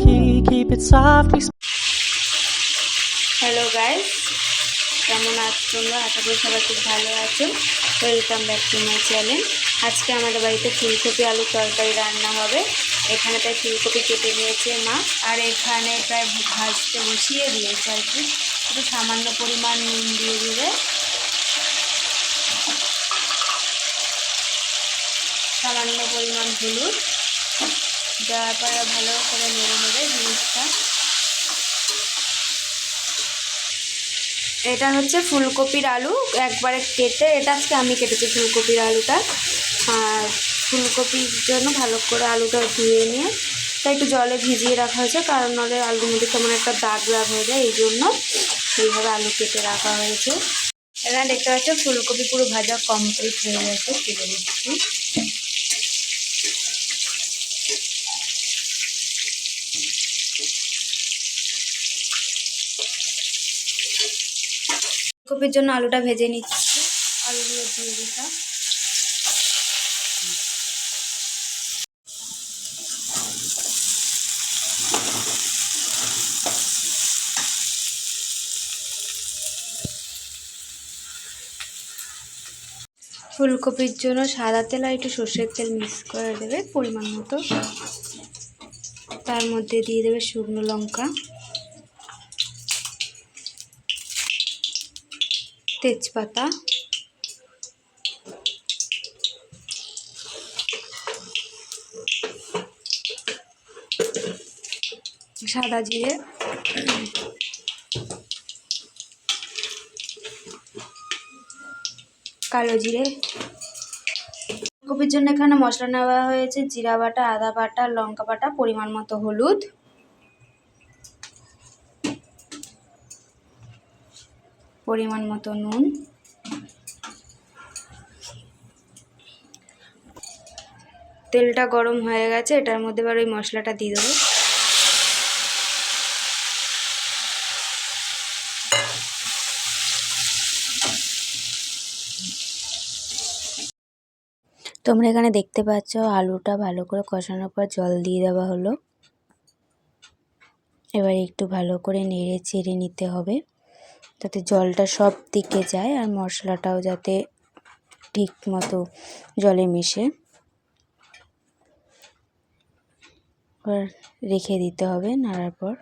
key, keep it softly hello guys কেমন আছো তোমরা? আশা করি সবাই খুব ভালো আছো। Welcome back to my channel আজকে আমাদের বাড়িতে ফুলকপি আলু তরকারি রান্না হবে। এখানে তাই ফুলকপি কেটে নিয়েছে মা। আর এখানে প্রায় ভাজতে বসিয়ে দিয়েছে আর কি। একটু সামান্য পরিমাণ নুন দিয়ে দিলে সামান্য পরিমাণ হলুদ। দেওয়ার পরে ভালো করে নেড়ে নেবে জিনিসটা এটা হচ্ছে ফুলকপির আলু, একবারে কেটে, এটা আজকে আমি কেটেছি ফুলকপির আলুটা। আর ফুলকপির জন্য ভালো করে আলুটা ধুয়ে নিয়ে তা একটু জলে ভিজিয়ে রাখা হয়েছে, কারণ নাহলে আলুর মধ্যে কেমন একটা দাগ দাগ হয়ে যায় এই জন্য এইভাবে আলু কেটে রাখা হয়েছে। এখানে দেখতে পাচ্ছ, ফুলকপি পুরো ভাজা কমপ্লিট হয়ে গেছে ফুলকপির জন্য আলুটা ভেজে নিচ্ছি। আলুগুলো দিয়ে দিলাম। ফুলকপির জন্য সাদা তেল আর একটু সর্ষের তেল মিক্স করে দেবে পরিমাণ মতো। তার মধ্যে দিয়ে দেবে শুকনো লঙ্কা। তেজপাতা। সাদা জিরে। কালো জিরে। কপির জন্য এখানে মশলা নেওয়া হয়েছে। জিরা বাটা, আদা বাটা, লঙ্কা বাটা, পরিমাণ মতো হলুদ। পরিমাণ মতো নুন। তেলটা গরম হয়ে গেছে, এটার মধ্যে এবার ওই মশলাটা দিয়ে দেবো। তোমরা এখানে দেখতে পাচ্ছ, আলুটা ভালো করে কষানোর পর জল দিয়ে দেওয়া হলো। এবার একটু ভালো করে নেড়ে চেড়ে নিতে হবে। যাতে জলটা সব দিকে যায় আর মশলাটাও যাতে ঠিক মতো জলে মিশে। এবার রেখে দিতে হবে নাড়ার পর।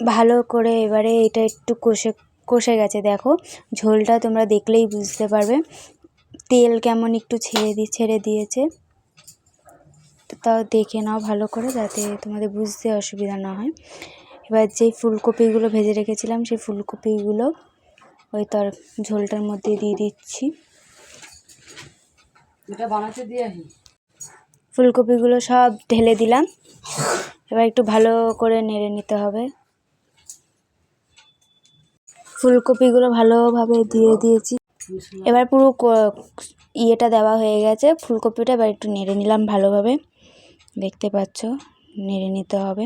ভালো করে এবারে এটা একটু কষে কষে গেছে, দেখো। ঝোলটা তোমরা দেখলেই বুঝতে পারবে। তেল কেমন একটু ছেড়ে দিয়ে ছেড়ে দিয়েছে। তাও দেখে নাও ভালো করে যাতে তোমাদের বুঝতে অসুবিধা না হয়। এবার যেই ফুলকপিগুলো ভেজে রেখেছিলাম সেই ফুলকপিগুলো ওই তার ঝোলটার মধ্যে দিয়ে দিচ্ছি। ফুলকপিগুলো সব ঢেলে দিলাম। এবার একটু ভালো করে নেড়ে নিতে হবে। ফুলকপিগুলো ভালোভাবে দিয়ে দিয়েছি। এবার পুরো ইয়েটা দেওয়া হয়ে গেছে। ফুলকপিটা এবার একটু নেড়ে নিলাম ভালোভাবে। দেখতে পাচ্ছ নেড়ে নিতে হবে।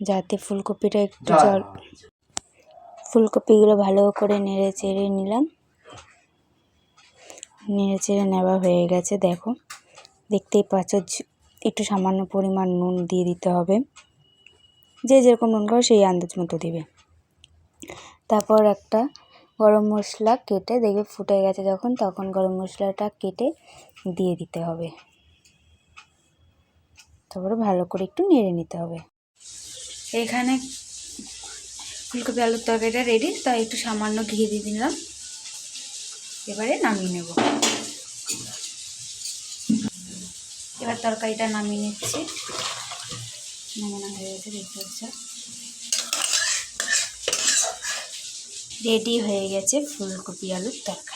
যাতে ফুলকপিটা একটু জল ফুলকপিগুলো ভালো করে নেড়ে চেড়ে নিলাম। নেড়ে চেড়ে নেওয়া হয়ে গেছে দেখো। দেখতেই পাচ্ছ একটু সামান্য পরিমাণ নুন দিয়ে দিতে হবে। যে যেরকম নুন খাবে সেই আন্দাজ মতো দিবে। তারপর একটা গরম মশলা কেটে দেখবে ফুটে গেছে যখন তখন গরম মশলাটা কেটে দিয়ে দিতে হবে। তারপরে ভালো করে একটু নেড়ে নিতে হবে। এখানে ফুলকপি আলুর তরকারিটা রেডি তাই একটু সামান্য ঘি দিয়ে দিলাম। এবারে নামিয়ে নেব। এবার তরকারিটা নামিয়ে নিচ্ছি। নামানো হয়ে গেছে, দেখতে রেডি হয়ে গেছে ফুলকপি আলুর তরকারি।